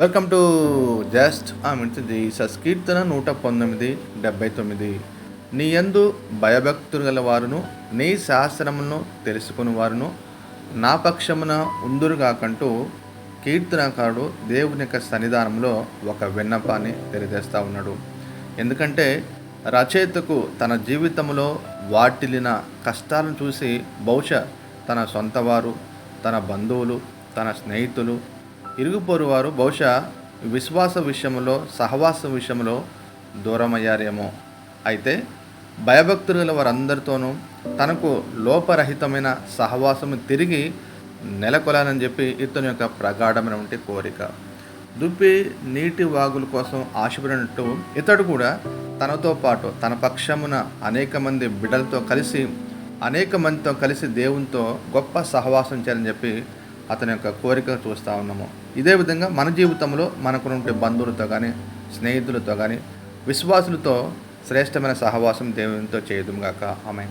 Welcome to just ఆ మించింది. సస్కీర్తన నూట పంతొమ్మిది డెబ్బై తొమ్మిది. నీ యందు భయభక్తులు గల వారును నీ శాస్త్రమును తెలుసుకుని వారును నా పక్షమున ఉందురుగాకంటూ కీర్తనకారుడు దేవుని యొక్క సన్నిధానంలో ఒక విన్నపాన్ని తెలియజేస్తూ ఉన్నాడు. ఎందుకంటే రచయితకు తన జీవితంలో వాటిల్లిన కష్టాలను చూసి బహుశా తన సొంత వారు తన బంధువులు తన స్నేహితులు ఇరుగుపోరువారు బహుశా విశ్వాస విషయంలో సహవాస విషయంలో దూరమయ్యారేమో. అయితే భయభక్తులు గల వారందరితోనూ తనకు లోపరహితమైన సహవాసము తిరిగి నెలకొలాలని చెప్పి ఇతని యొక్క ప్రగాఢమైనటువంటి కోరిక. దుప్పి నీటి వాగుల కోసం ఆశపడినట్టు ఇతడు కూడా తనతో పాటు తన పక్షమున అనేక మంది బిడ్డలతో కలిసి అనేక మందితో కలిసి దేవునితో గొప్ప సహవాసం చేయాలని చెప్పి అతని యొక్క కోరిక చూస్తూ ఉన్నాము. ఇదే విధంగా మన జీవితంలో మనకున్నటువంటి బంధువులతో కానీ స్నేహితులతో కానీ విశ్వాసులతో శ్రేష్టమైన సహవాసం దేవునితో చేయదుగాక ఆమె